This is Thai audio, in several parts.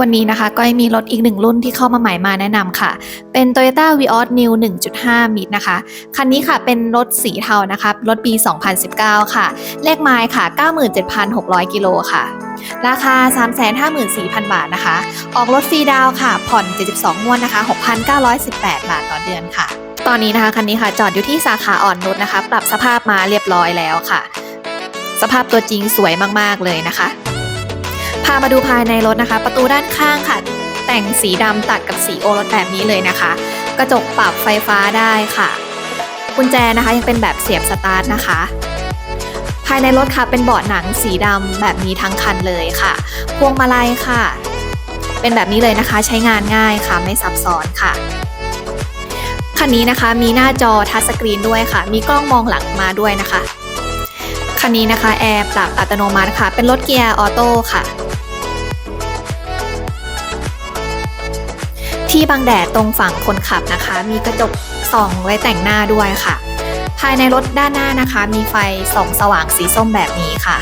วันนี้นะคะก็มีรถอีกหนึ่งรุ่นที่เข้ามาใหม่มาแนะนำค่ะ เป็น Toyota Vios New 1.5 มิตนะคะ คันนี้ค่ะเป็นรถสีเทานะคะรถปี 2019 ค่ะ เลขไมล์ค่ะ 97,600 กิโลค่ะ ราคา 354,000 บาทนะคะ ออกรถฟรีดาวค่ะ ผ่อน 72งวดนะคะ 6,918 บาทต่อเดือนค่ะ ตอนนี้นะคะคันนี้ค่ะจอดอยู่ที่สาขาอ่อนนุชนะคะ ปรับสภาพมาเรียบร้อยแล้วค่ะ สภาพตัวจริงสวยมากๆเลยนะคะ พามาดูภายในรถนะคะ ประตูด้านข้างค่ะ แต่งสีดำตัดกับสีโอรสแบบนี้เลยนะคะ กระจกปรับไฟฟ้าได้ค่ะกุญแจนะคะยังเป็นแบบเสียบสตาร์ทนะคะภายในรถค่ะเป็นเบาะหนังสีดำแบบนี้ทั้งคันเลยค่ะ พวงมาลัยค่ะ เป็นแบบนี้เลยนะคะ ใช้งานง่ายค่ะไม่ซับซ้อนค่ะ คันนี้นะคะมีหน้าจอทัชสกรีนด้วยค่ะ มีกล้องมองหลังมาด้วยนะคะ คันนี้นะคะแอร์ปรับอัตโนมัติค่ะ เป็นรถเกียร์ออโต้ค่ะ ที่บังแดดตรงฝั่งคนขับนะคะ มีกระจกส่องไว้แต่งหน้าด้วยค่ะ ภายในรถด้านหน้านะคะ มีไฟส่องสว่างสีส้มแบบนี้ค่ะ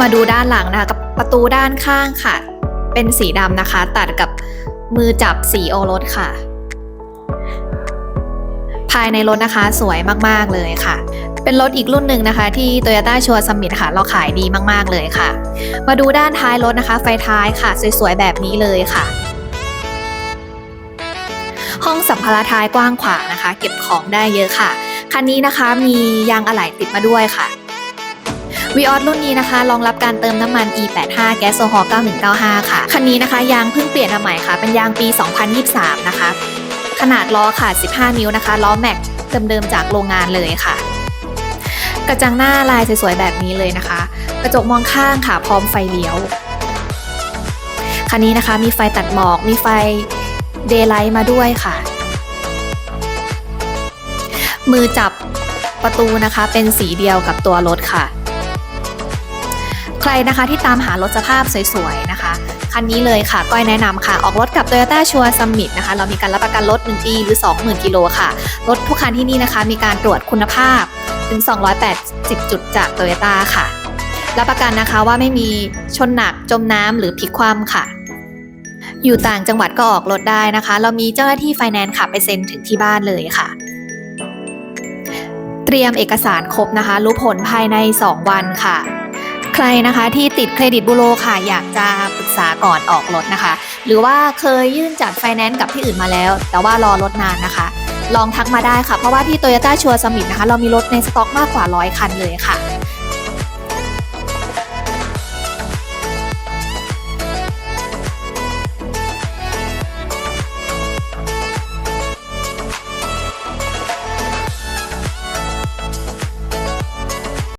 มาดูด้านหลังนะคะกับประตูด้านข้างค่ะ เป็นสีดำนะคะ ตัดกับมือจับสีโอรสค่ะ ภายในรถนะคะสวยมากๆเลยค่ะ เป็นรถอีกรุ่นหนึ่งนะคะ ที่ Toyota s u r Summit ค่ะ เราขายดีมากๆเลยค่ะ มาดูด้านท้ายรถนะคะ ไฟท้ายค่ะ สวยๆ แบบนี้เลยค่ะ ห้องสัมภาระท้ายกว้างขวางนะคะ เก็บของได้เยอะค่ะ คันนี้นะคะมียางอะไหล่ติดมาด้วยค่ะวีออสรุ่นนี้นะคะ รองรับการเติมน้ำมัน E85 แก๊สโซฮอล์9195 ค่ะ คันนี้นะคะ ยางเพิ่งเปลี่ยนมาใหม่ค่ะ เป็นยางปี 2023 นะคะ ขนาดล้อค่ะ 15 นิ้วนะคะ ล้อแม็กเดิมๆจากโรงงานเลยค่ะ กระจังหน้าลายสวยๆแบบนี้เลยนะคะ กระจกมองข้างค่ะพร้อมไฟเลี้ยว คันนี้นะคะมีไฟตัดหมอกมีไฟเดย์ไลท์มาด้วยค่ะ มือจับประตูนะคะเป็นสีเดียวกับตัวรถค่ะ ใครนะคะที่ตามหารถสภาพสวยๆนะคะคันนี้เลยค่ะ ก้อยแนะนำค่ะ ออกรถกับ Toyota s u r Summit นะคะ เรามีการรับประกันรถ 1 ปี หรือ 20,000 กิโลค่ะ รถทุกคันที่นี่นะคะ มีการตรวจคุณภาพ ถึง 280 จุดจาก Toyota ค่ะ รับประกันนะคะว่าไม่มีชนหนักจมน้ำหรือพลิกคว่ำค่ะ อยู่ต่างจังหวัดก็ออกรถได้นะคะ เรามีเจ้าหน้าที่ไฟแนนซ์ขับไปเซ็นถึงที่บ้านเลยค่ะ เตรียมเอกสารครบนะคะ รู้ผลภายใน 2 วันค่ะใครนะคะที่ติดเครดิตบูโรค่ะ อยากจะปรึกษาก่อนออกรถนะคะ หรือว่าเคยยื่นจัดไฟแนนซ์กับที่อื่นมาแล้ว แต่ว่ารอรถนานนะคะ ลองทักมาได้ค่ะ เพราะว่าที่ Toyota ชัวร์สมิธนะคะ เรามีรถในสต็อกมากกว่า 100 คันเลยค่ะ